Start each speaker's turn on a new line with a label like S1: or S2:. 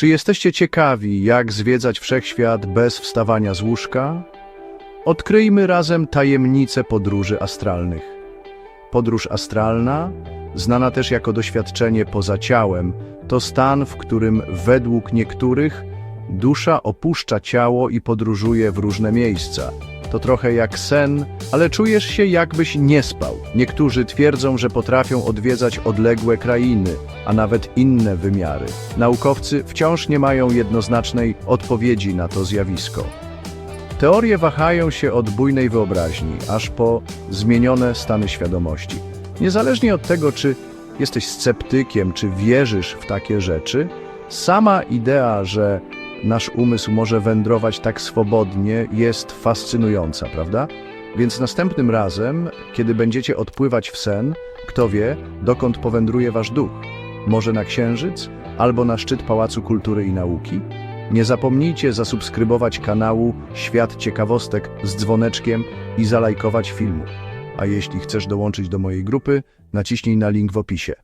S1: Czy jesteście ciekawi, jak zwiedzać wszechświat bez wstawania z łóżka? Odkryjmy razem tajemnice podróży astralnych. Podróż astralna, znana też jako doświadczenie poza ciałem, to stan, w którym według niektórych dusza opuszcza ciało i podróżuje w różne miejsca. To trochę jak sen, ale czujesz się jakbyś nie spał. Niektórzy twierdzą, że potrafią odwiedzać odległe krainy, a nawet inne wymiary. Naukowcy wciąż nie mają jednoznacznej odpowiedzi na to zjawisko. Teorie wahają się od bujnej wyobraźni, aż po zmienione stany świadomości. Niezależnie od tego, czy jesteś sceptykiem, czy wierzysz w takie rzeczy, sama idea, że nasz umysł może wędrować tak swobodnie, jest fascynująca, prawda? Więc następnym razem, kiedy będziecie odpływać w sen, kto wie, dokąd powędruje wasz duch? Może na Księżyc, albo na szczyt Pałacu Kultury i Nauki? Nie zapomnijcie zasubskrybować kanału Świat Ciekawostek z dzwoneczkiem i zalajkować filmu. A jeśli chcesz dołączyć do mojej grupy, naciśnij na link w opisie.